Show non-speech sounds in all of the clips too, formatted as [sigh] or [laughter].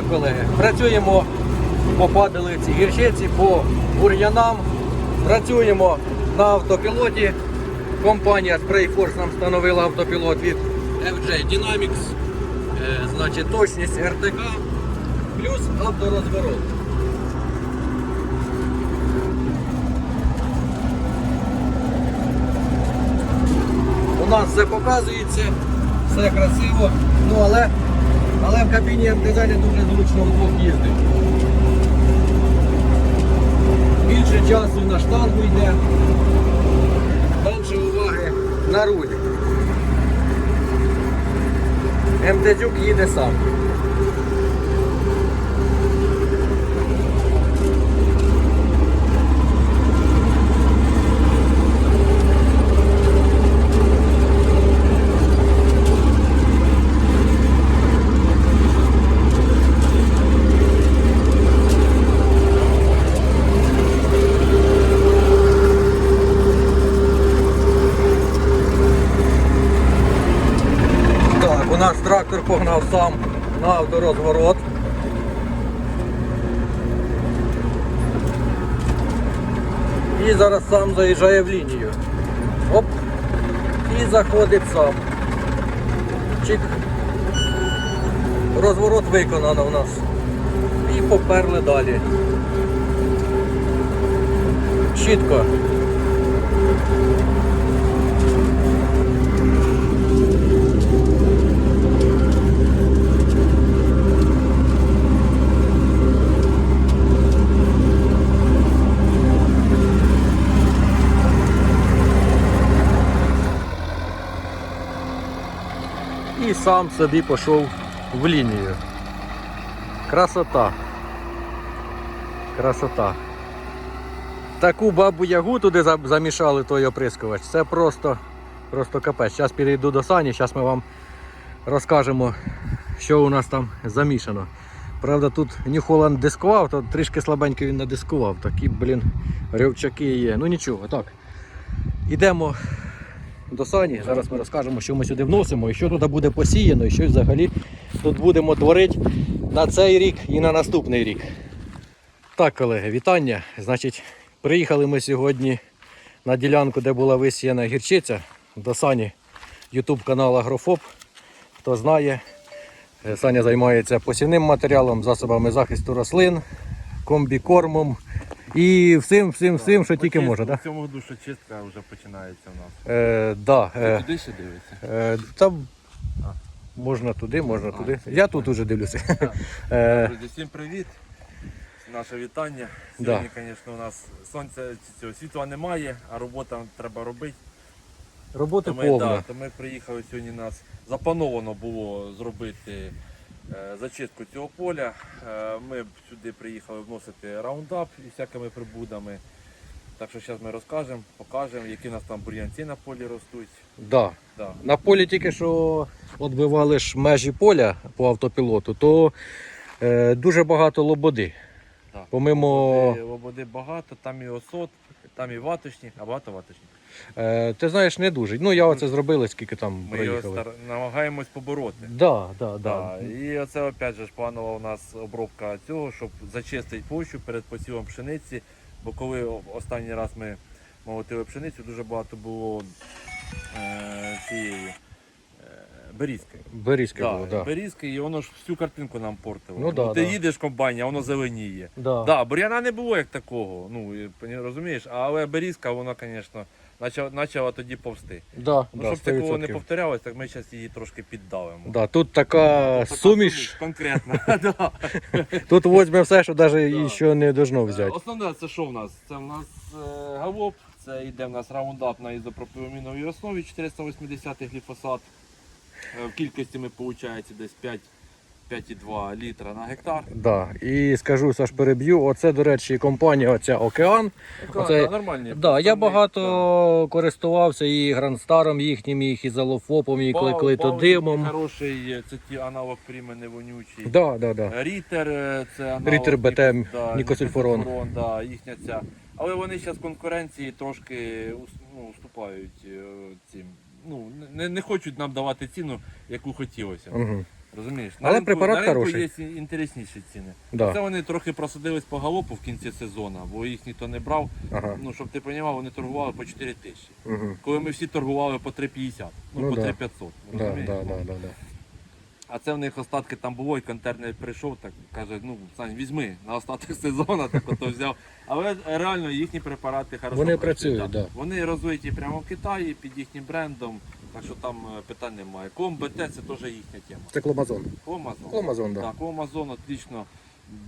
Так, колеги, працюємо по падалиці гірчиці, по бур'янам. Працюємо на автопілоті. Компанія Sprayforce нам встановила автопілот від FJ Dynamics. Е, значить, точність РТК плюс авторозворот. У нас все показується, все красиво, ну але, але в кабіні МТЗ дуже зручно вдвох їздить. Більше часу на штангу йде, менше уваги на рулі. МТЗюк їде сам. Так, у нас трактор погнав сам на авторозворот. І зараз сам заїжджає в лінію. Оп. І заходить сам. Чик. Розворот виконано у нас. І поперли далі. Чітко. Сам собі пішов в лінію. Красота. Красота. Таку бабу ягу туди замішали той оприскувач. Це просто, просто капець. Зараз перейду до сані, зараз ми вам розкажемо, що у нас там замішано. Правда, тут New дискував, то трішки слабенько він надискував. Такі, блін, рівчаки є. Ну нічого, так. Ідемо до сані. Зараз ми розкажемо, що ми сюди вносимо і що тут буде посіяно, і що взагалі тут будемо творити на цей рік і на наступний рік. Так, колеги, вітання. Значить, приїхали ми сьогодні на ділянку, де була висіяна гірчиця до сані YouTube канал Агрофоб. Хто знає, е, Саня займається посівним матеріалом, засобами захисту рослин, комбікормом і всім, всім, всім, що тільки може. В цьому году, що чистка вже починається у нас. Е, да, е, Туди ще дивиться. Е, Там можна туди, можна туди. Я тут уже дивлюся. Е, Друзі, всім привіт. Наше вітання. Сьогодні, звісно, у нас сонця цього світла немає, а робота треба робити. Роботи То ми, да, то ми приїхали сьогодні. Нас заплановано було зробити зачистку цього поля. Е, ми сюди приїхали вносити раундап із всякими прибудами. Так що зараз ми розкажемо, покажемо, які у нас там бур'янці на полі ростуть. Да. Да. На полі тільки що відбивали ж межі поля по автопілоту, то е, дуже багато лободи. Так. Помимо, Лободи, лободи багато, там і осот, там і ваточні, а багато ваточні. Е, ти знаєш, не дуже. Ну я оце зробили, скільки там Ми його проїхали. стар... намагаємось побороти. Да, да, да. Да. І оце опять же ж планова у нас обробка цього, щоб зачистити почву перед посівом пшениці. Бо коли о- останній раз ми молотили пшеницю, дуже багато було е, цієї е, берізки. Берізьке Да, було, да. Берізки, і воно ж всю картинку нам портило. Ну да, ти да. їдеш в комбайні, а воно зеленіє. Да. Да, бур'яна не було як такого, ну і, поні- розумієш, але берізка, вона, звісно, почала, почала тоді повсти. Да, Ну, да, щоб такого не 100%. повторялось, так ми зараз її трошки піддавимо. Да, тут така Така суміш, Конкретно. [laughs] да. тут возьме все, що навіть Да. і що не должно Е, взяти. Основне це що в нас? Це в нас е, галоп, це йде в нас раундап на ізопропіламіновій основі 480 гліфосат. Е, В кількості ми виходить десь 5 5,2 літра на гектар. Да. І скажу, Саш, переб'ю. Оце, до речі, компанія оця Океан. Оце- Да, нормальні. Да, я багато користувався і Грандстаром їхнім, їх і хізалофопом, і да. кли- Бал- клейтодимом. Хороший, е, це ті аналог пріми невонючий. Да, да, да. Рітер, е, це аналог Рітер БТ, Нікос- да, Нікосульфурон. Нікосульфурон, да, їхня ця. Але вони зараз конкуренції трошки ус- ну, уступають е, цим. Ну, не, не хочуть нам давати ціну, яку хотілося. Угу. Розумієш? Але ринку, препарат на ринку хороший. є інтересніші ціни. Да. Це вони трохи просадились по галопу в кінці сезону, бо їх ніхто не брав. Ага. Ну, щоб ти розумів, вони торгували по 4 тисячі. Угу. Коли ми всі торгували по 3,50, ну, Ну по да. 3,500. Да, розумієш? да, да, да, да. А це в них остатки там було, і контейнер прийшов, так каже, ну Сань, візьми на остаток сезону, так ото взяв. Але реально їхні препарати хорошо Вони працюють, да. Вони розвиті прямо в Китаї під їхнім брендом, так що там е, питань немає. Ком БТ це теж їхня тема. Це кломазон. Кломазон. Кломазон, да. Так, Кломазон отлично.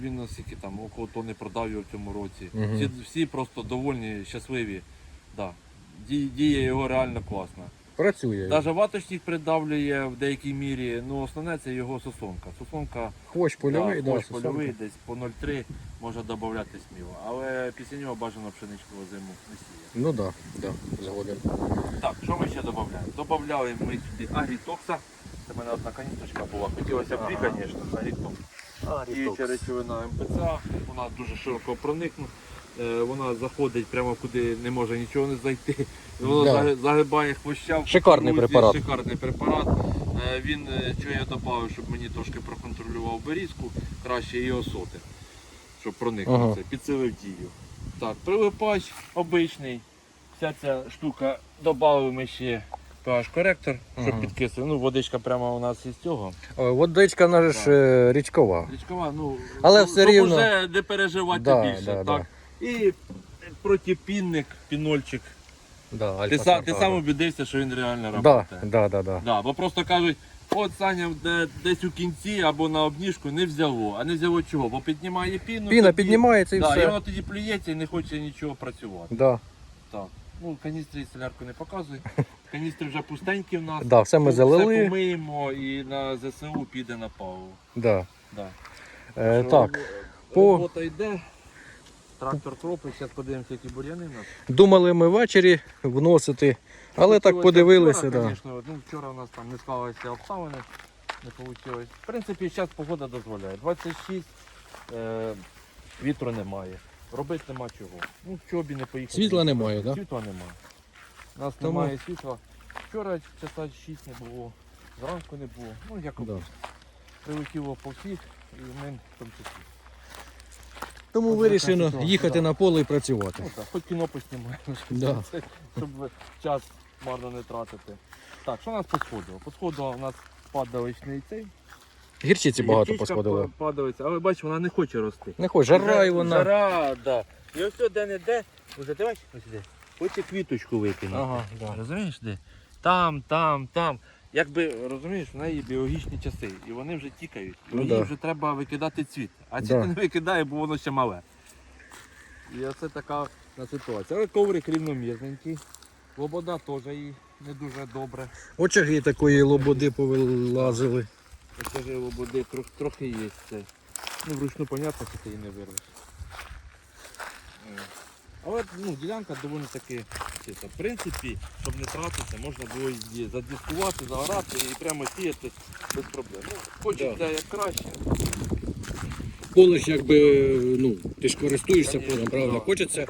Він наскільки там около тони продав його в цьому році. Угу. Всі, всі просто довольні, щасливі. Да. Ді- Дія його реально класна. Працює. Навіть ваточник придавлює в деякій мірі, ну основне це його сосонка. Сосонка Хвощ польовий, да, да, польовий десь по 0,3 може додати сміло. Але після нього бажано пшеничку зиму не сіяти. Ну да, да, згоден. Так, що ми ще додаємо? Добавляли ми сюди агрітокса. Це в мене одна каністочка була. Хотілося б дві, Ага. звісно, агрітокс. Діюча речовина МПЦА, вона дуже широко проникне. Е, Вона заходить прямо куди не може нічого не зайти. Воно Да. загибає хвоща. Шикарний кукурудзі, препарат. Шикарний препарат. Е, Він, е, що я додав, щоб мені трошки проконтролював берізку, краще її осоти, щоб проникнути, Ага. підсилив дію. Так, прилипач обичний. Вся ця штука додали ми ще pH-коректор, щоб Ага. підкислив. Ну, водичка прямо у нас із цього. О, Водичка наша ж е, річкова. Річкова, ну, Але щоб- все рівно- вже не переживати Да, більше. да, так. І протипінник, пінольчик. Да, Ти, са- ти сам убідився, що він реально Да, працює. да, да, да. Да, бо просто кажуть, от Саня де, десь у кінці або на обніжку не взяло. А не взяло чого? Бо піднімає піну. Піна тоді- піднімається і да, і все. воно тоді плюється і не хоче нічого працювати. Да, Так. Ну, каністри і солярку не показуй. [laughs] Каністри вже пустенькі в нас. да, все ми Все залили. помиємо і на ЗСУ піде на паливо. Да. Да. Е, Що, так, е, по- Робота йде. Трактор кропить, зараз подивимося, які бур'яни в нас. думали ми ввечері вносити, але так подивилися. Вчора, Да. звісно, ну, вчора у нас там не склалися обставини, не вийшло. В принципі, зараз погода дозволяє. 26, е, вітру немає. Робити нема чого. Ну, в чобі не поїхати. Світла немає, да? Світла немає. У нас Тому- немає світла. Вчора часа 6 не було, зранку не було. Ну, як Да. прилетіло по всіх, і ми в тому числі. Тому вирішено їхати на поле і працювати. Ну, так, хоч кіно поснімаємо, [laughs] Да. щоб час марно не тратити. Так, що у нас по сходу? По сходу у нас падаличний цей. Гірчиці багато Гірчичка посходило. па- Падалиця, але бачиш, вона не хоче рости. Не хоч, жара і вона. Жара, да. І ось де не де, вже ти бачиш, ось де. Хоче квіточку викинути. Ага, да. Розумієш де? Там, там, там. Якби розумієш, в неї біологічні часи, і вони вже тікають. І Ну їй да. вже треба викидати цвіт. А Да. цвіт не викидає, бо воно ще мале. І оце така ситуація. Але коврик рівномірненький. Лобода теж їй не дуже добре. Очаги такої лободи повилазили. Ж лободи трох, трохи є це. Ну, вручну, понятно, що ти її не вирвеш. Е. Але ну, ділянка доволі таки чиста. В принципі, щоб не тратити, можна було її задискувати, загорати і прямо сіяти без проблем. Ну, хочеться як краще. Поле ж якби, ну, ти ж користуєшся Конечно, полем, правда? да. Хочеться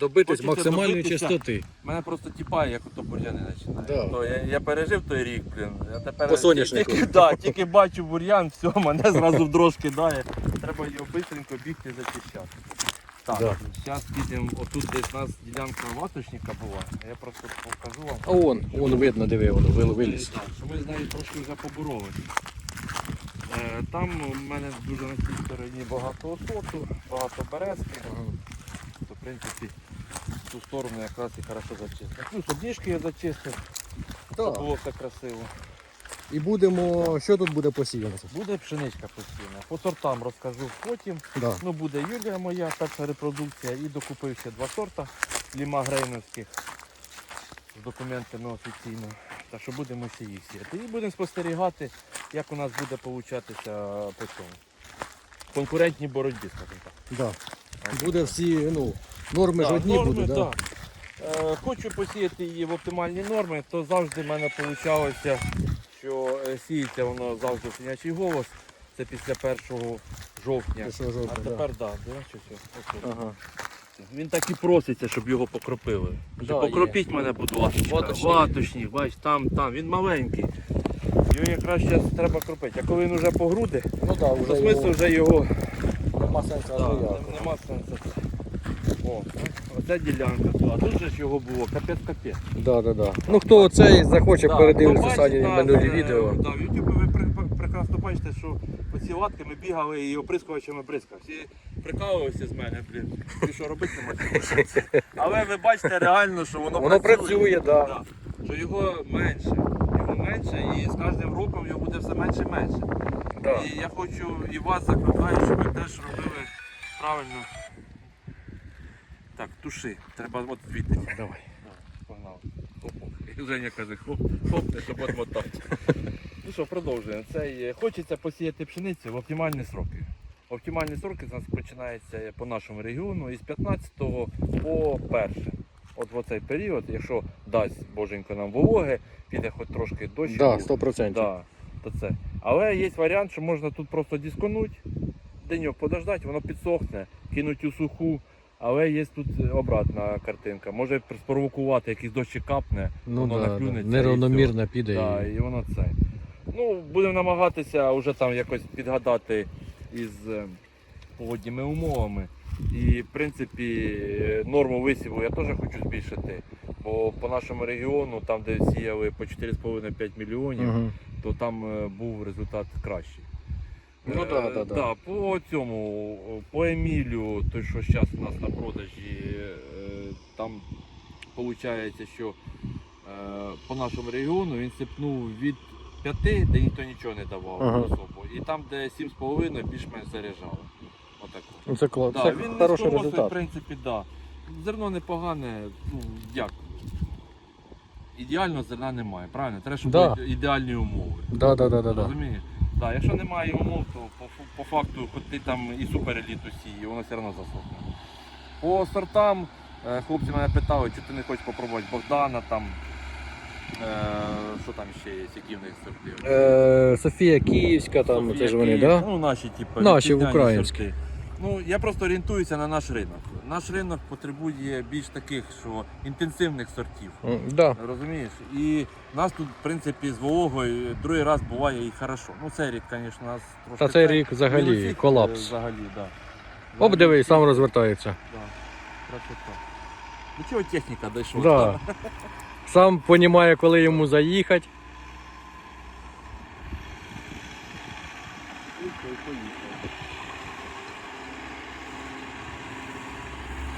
добитись Хочеться максимальної добитися. чистоти. Мене просто тіпає, як ото бур'яни починає. Да. То я, я пережив той рік, блін. Я тепер По соняшнику. Тільки, да, тільки бачу бур'ян, все, мене зразу в дрож кидає. Треба його швидко бігти зачищати. Так, Да. зараз підемо, отут десь у нас ділянка ваточника була, а я просто покажу вам. А он, он видно, диви, воно виліз. Так, що ми з нею трошки вже побороли. Е, Там у мене дуже на цій стороні багато осоту, багато березки. То, в принципі, в ту сторону якраз і хорошо зачистив. Ну, щоб я зачистив, Так. було все красиво. І будемо, що тут буде посіяно? Буде пшеничка постійна. По сортам розкажу потім. Да. Ну, буде Юлія моя, перша репродукція, і докупив ще два сорта ліма грейновських з документами офіційно. Так що будемо ще їх сіяти. І будемо спостерігати, як у нас буде получатися по цьому. Конкурентній боротьбі, скажімо так. Да. Буде всі, ну, норми ж Так, одні норми, будуть, да? так. Е, Хочу посіяти її в оптимальні норми, то завжди в мене вийшло, що е, сіється воно завжди синячий голос. Це після 1 жовтня. Після жовтня, а тепер так, да, бачиш, ось тут. Ага. Він так і проситься, щоб його покропили. Да, Покропіть мене, будь ласка. Ваточник, бач, там, там. Він маленький. Його якраз зараз треба кропити. А коли він вже по груди, Ну так, то смисл вже його нема сенсу Да, нема сенсу. О, оця ділянка. А тут же ж його було капець-капець. Да, да, да. Ну хто оцей захоче Да, передивитися ну, Сані бачите, минулі е, відео. Да, в YouTube ви пре- пре- прекрасно бачите, що оці латки ми бігали і оприскувачами бризкав. Всі прикалувалися з мене, блін. І що робити нема чого. [laughs] Але ви бачите реально, що воно, Воно працює, да. Да. Що його менше. Його менше і з кожним роком його буде все менше і менше. Да. І я хочу і вас закликаю, щоб ви теж робили правильно. Так, туши. Треба от звідти. Давай. Погнали. І Женя каже, хоп, хоп, щоб отмотати. ну що, продовжуємо. Це є- хочеться посіяти пшеницю в оптимальні сроки. Оптимальні сроки у нас починаються по нашому регіону із 15 по 1. От в оцей період, якщо дасть боженько нам вологи, піде хоч трошки дощ. Да, 100%. Да, то це. Але є варіант, що можна тут просто дисконуть, деньок подождати, воно підсохне, кинуть у суху. Але є тут обратна картинка. Може спровокувати, якийсь дощ капне, Ну воно да, наклюнеться. і піде. Да, і- воно це. Ну, будемо намагатися вже там якось підгадати із е, погодніми умовами. І в принципі е, норму висіву я теж хочу збільшити. Бо по нашому регіону, там де сіяли по 4,5-5 мільйонів, Мгм. то там е, був результат кращий. Ну Е, да, да, да. да, по цьому, по Емілю, той, що зараз у нас на продажі, е, там виходить, що е, по нашому регіону він сипнув від 5, де ніхто нічого не давав Ага. особо. І там, де 7,5 більш-менш заряджало. Отако. Ну, Це, клас. Да, це він хороший низькорослий, в принципі, да. Зерно непогане, ну як. Ідеального зерна немає, правильно? Треба, щоб Да. були ідеальні умови. Да, да, да, да, да. Розумієш? Да, якщо немає умов, то по, по факту, хоч ти там і супереліт усі, і воно все одно засохне. По сортам, е, хлопці мене питали, чи ти не хочеш попробувати Богдана там. Е, що там ще є, які в них сорти? Е, Софія Київська, там, Софія це ж вони, Київська, да? Ну, наші, типу, Наші, вітчизняні українські. сорти. Ну, я просто орієнтуюся на наш ринок. Наш ринок потребує більш таких, що інтенсивних сортів. М, Да. Розумієш? І нас тут, в принципі, з вологою другий раз буває і хорошо. Ну, цей рік, звісно, нас трошки. Та цей рік взагалі мінусик, колапс. е, Взагалі, да. Оп, диви, сам розвертається. Да. Красота. До чого техніка дійшла? Да. [laughs] Сам розуміє, коли йому заїхати.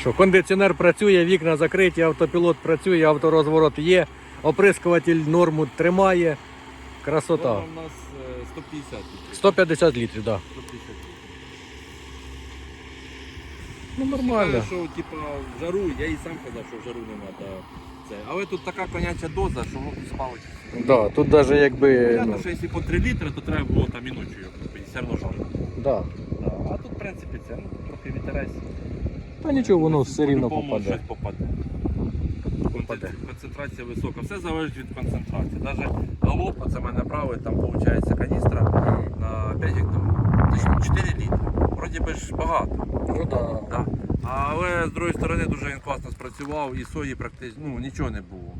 Що кондиціонер працює, вікна закриті, автопілот працює, авторозворот є, оприскуватель норму тримає. Красота. Вона у нас е, 150 літрів. 150 літрів, так. Да. 150 літрів. Ну нормально. Що типа в жару, я і сам казав, що в жару не треба. Це. Але тут така коняча доза, що воно тут спалить. Да, тут навіть якби. Понятно, Ну, що якщо по 3 літри, то треба було там і ночі все одно жарко. да. Да. А тут, в принципі, це ну, трохи вітерець. Та нічого, воно все рівно По-любому попаде. щось попаде. Попаде. Концентрація висока, все залежить від концентрації. Навіть галопа, це в мене правий, там виходить каністра на 5 гектарів. 4 літри. Вроді би ж багато. Ну да. Да. Але з другої сторони дуже він класно спрацював і сої практично ну, нічого не було.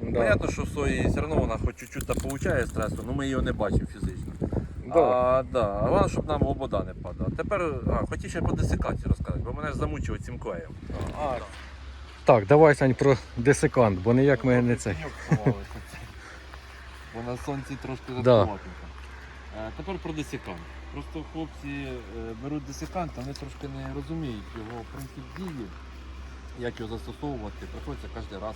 Да. Понятно, що сої все одно вона хоч чуть-чуть та получає стресу, але ми його не бачимо фізично. Да. А, да. головне, щоб нам обода не падала. Тепер а, хотів ще по десикації розказати, бо мене ж замучив цим клеєм. А, Так, давай Сань про десикант, бо ніяк ми не це. Бо на сонці трошки Да. затуватенько. Е, Тепер про десикант. Просто хлопці е, беруть десикант, вони трошки не розуміють його принцип дії, як його застосовувати, приходиться кожен раз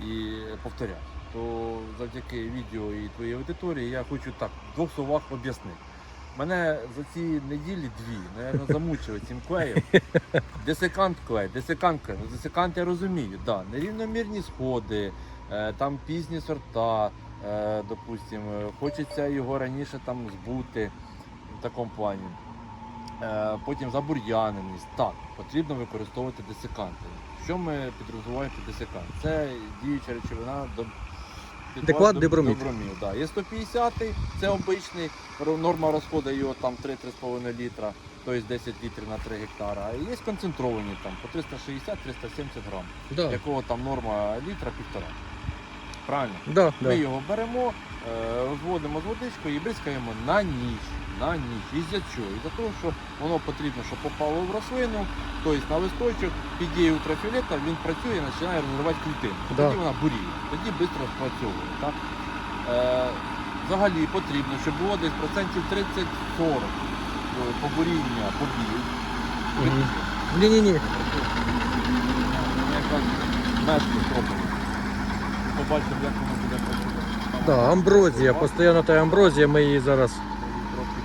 і повторяти. То завдяки відео і твоїй аудиторії я хочу так в двох словах об'яснити. Мене за ці неділі дві, напевно, замучили цим клеєм. [laughs] Десикант клей, десикант клей. Ну, десикант я розумію, да, нерівномірні сходи, е, там пізні сорта, е, допустимо, хочеться його раніше там збути в такому плані. Е, потім забур'яненість. Так, потрібно використовувати десиканти. Що ми підрозуваємо під десикант? Це діюча речовина до Деклад. Добромід, да. Є 150 це обичний, норма розходу його там 3-3,5 літра, тобто 10 літрів на 3 гектара. А є концентровані там по 360-370 грам Да. якого там норма літра півтора. Правильно? Да, Ми да. його беремо, е, розводимо з водичкою і бризкаємо на ніч. На ніч. І за чого? І за того, що воно потрібно, щоб попало в рослину, тобто на листочок, під дією ультрафіолета він працює і починає розривати клітину. Да. Тоді вона буріє, тоді швидко спрацьовує. Так? Е, взагалі потрібно, щоб було десь процентів 30-40 побуріння побіг. Мгм. Ні-ні-ні. Мешку зробимо. Побачимо, як воно буде працювати. Да, амброзія, постійно та амброзія, ми її зараз Трохи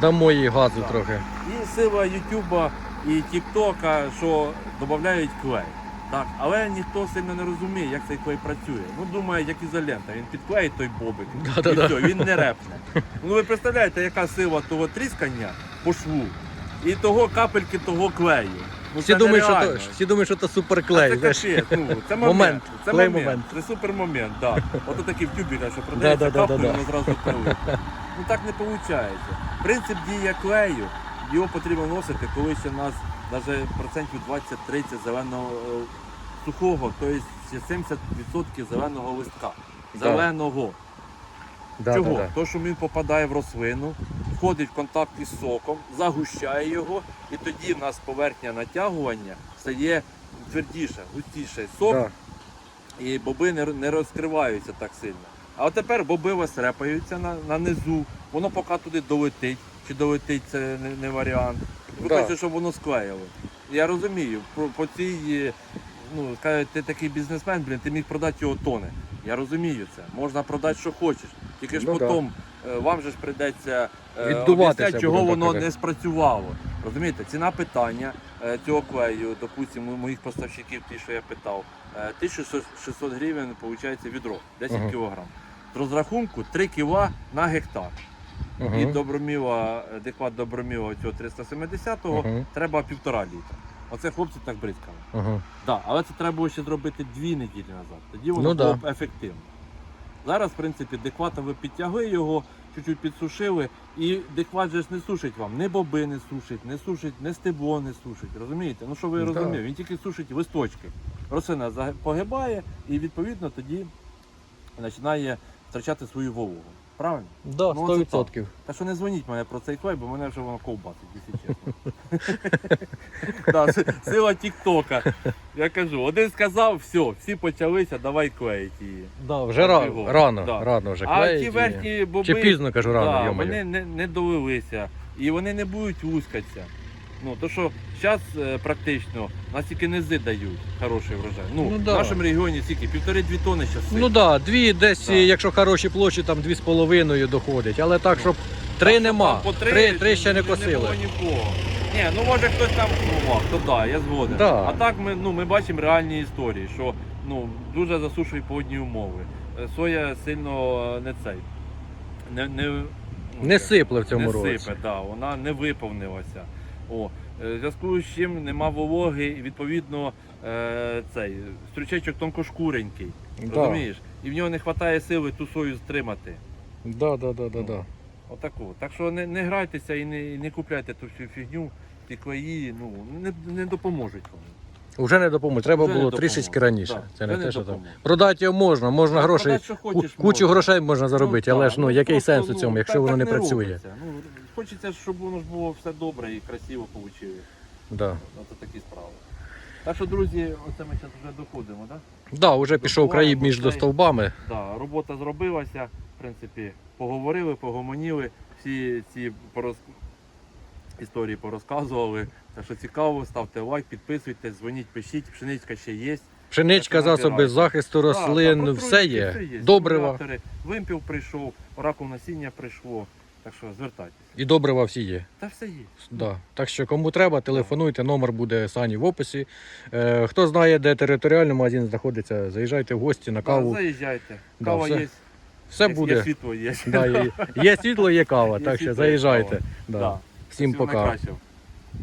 дамо їй газу трохи. І сила Ютуба і Тіктока, що додають клей. Так, але ніхто сильно не розуміє, як цей клей працює. Ну, думає, як ізолента. Він підклеїть той бобик, Да-да-да. і все, він не репне. Ну ви представляєте, яка сила того тріскання по шву і того капельки того клею. Ну, Всі думають, що то, всі думають, що то суперклей. це знаєш. ну, це [laughs] Момент, момент. Це клей момент. Це супер момент, так. Да. Ото такий в тюбіках, що продається Да, да, да, каплею, да, да. воно зразу прилип. Ну так не виходить. Принцип дії клею, його потрібно носити, коли ще в нас навіть процентів 20-30 зеленого е, сухого, тобто ще 70% зеленого листка. Да. Зеленого. Да, Чого? да, да. То, що він попадає в рослину, входить в контакт із соком, загущає його, і тоді в нас поверхня натягування стає твердіше, густіше. Сок Да. і боби не, не розкриваються так сильно. А от тепер боби вас на, на низу, воно поки туди долетить, чи долетить це не, не варіант. Ви Да. хочете, щоб воно склеїло. Я розумію, по, по цій, е, ну, кажуть, ти такий бізнесмен, блін, ти міг продати його тони. Я розумію це. Можна продати, що хочеш. Тільки ж Ну потім е, вам же ж прийдеться е, об'ясняти, чого будемо так воно не спрацювало. Розумієте, ціна питання е, цього клею, допустимо, моїх поставщиків, ті, що я питав, е, 1600 гривень виходить відро, 10 Ага. кг. З розрахунку 3 кг на гектар. І Мгм. доброміла, адекват доброміла цього 370-го Мгм. треба півтора літра. Оце хлопці так бризкали. Ага. Да, але це треба було ще зробити дві неділі назад. Тоді воно Ну було да. б ефективно. Зараз, в принципі, деквата ви підтягли його, чуть-чуть підсушили, і декват же ж не сушить вам, ні боби не сушить, не сушить, не стебло не сушить. Розумієте? Ну що ви Да. розумієте? Він тільки сушить листочки. Рослина погибає і відповідно тоді починає втрачати свою вологу. Правильно? Да, Ну, 100%. Та що не дзвоніть мене про цей клей, бо мене вже воно ковбасить, якщо чесно. [laughs] Сила Тіктока. Я кажу, один сказав, все, всі почалися, давай клеїть її. Да, вже ра- рано, Да. рано вже А ті верхні боби, Чи пізно кажу рано, да, вони не, не долилися і вони не будуть лускатися. Ну, то що зараз практично нас тільки низи дають хороший врожай. Ну, Ну, в нашому регіоні скільки? Півтори-дві тони зараз. Ну так, да, дві десь, Да. якщо хороші площі, там дві з половиною доходить. Але так, щоб три нема. По Три, три ще не було косили. нікого. Ні, ну може хтось там сумував, то да, я згоден. Да. А так ми, ну, ми бачимо реальні історії, що ну, дуже засушують погодні умови. Е, Соя сильно е, не цей. Не, не, ну, Не як, сипле в цьому не році. сипе, да, вона не виповнилася. О, е, зв'язку з чим нема вологи, і відповідно е, цей стручечок тонкошкуренький. Да. Розумієш? І в нього не вистачає сили ту сою стримати. Да, да, да, да, да. Отаку. Так що не, не грайтеся і не, не купляйте ту всю фігню, ті клеї, ну, не, не допоможуть вам. Вже не допоможе. Треба Вже було трішечки раніше. Так, Це не те, не що там. Продати його можна, можна Так, грошей. хочеш, Кучу можна. грошей можна заробити, але так, ж ну який просто, сенс у цьому, ну, якщо так- воно не так працює. Ну, хочеться, щоб воно ж було все добре і красиво вийшло. Да. Це такі справи. Так що, друзі, оце ми зараз вже доходимо, так? Да, вже пішов Добуваємо між цей. стовбами. Да, робота зробилася, в принципі, поговорили, погомоніли, всі ці пороз... історії порозказували. Так що цікаво, ставте лайк, підписуйтесь, дзвоніть, пишіть, пшеничка ще є. Пшеничка, засоби захисту рослин, Да, да, все є. все є. Добрива. Вимпів прийшов, раком насіння прийшло. Так що звертайтеся. І добрива всі є. Та все є. Да. Так що кому треба, телефонуйте, номер буде Сані в описі. Е, хто знає, де територіальний магазин знаходиться, заїжджайте в гості на Да, каву. заїжджайте. Да, Кава все- є. Все є, буде. Є світло є. Да, є, є світло, є кава, [laughs] Є так світло, що є заїжджайте. кава. Да. Да. Всім Всього пока. найкращого.